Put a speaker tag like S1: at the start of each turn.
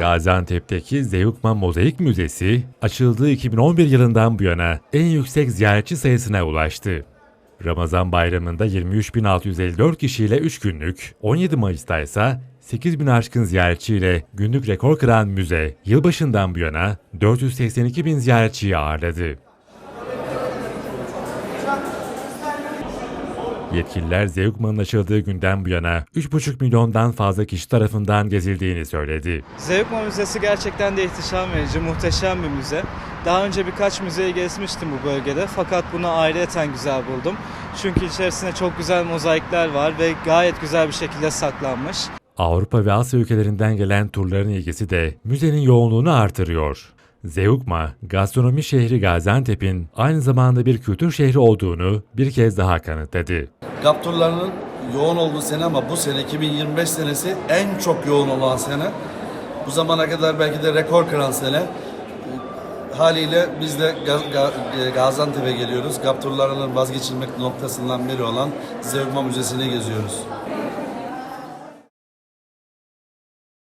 S1: Gaziantep'teki Zeugma Mozaik Müzesi açıldığı 2011 yılından bu yana en yüksek ziyaretçi sayısına ulaştı. Ramazan bayramında 23.654 kişiyle 3 günlük, 17 Mayıs'ta ise 8 bin aşkın ziyaretçiyle günlük rekor kıran müze, yılbaşından bu yana 482 bin ziyaretçiyi ağırladı. Yetkililer Zeugma'nın açıldığı günden bu yana 3,5 milyondan fazla kişi tarafından gezildiğini söyledi.
S2: Zeugma Müzesi gerçekten de ihtişam verici, muhteşem bir müze. Daha önce birkaç müzeyi gezmiştim bu bölgede fakat bunu ayrıyeten güzel buldum. Çünkü içerisinde çok güzel mozaikler var ve gayet güzel bir şekilde saklanmış.
S1: Avrupa ve Asya ülkelerinden gelen turların ilgisi de müzenin yoğunluğunu artırıyor. Zeugma, gastronomi şehri Gaziantep'in aynı zamanda bir kültür şehri olduğunu bir kez daha kanıtladı.
S3: GAP turlarının yoğun olduğu sene ama bu sene 2025 senesi en çok yoğun olan sene. Bu zamana kadar belki de rekor kıran sene. E, Haliyle biz de e, Gaziantep'e geliyoruz. GAP turlarının vazgeçilmek noktasından biri olan Zeugma Müzesi'ni geziyoruz.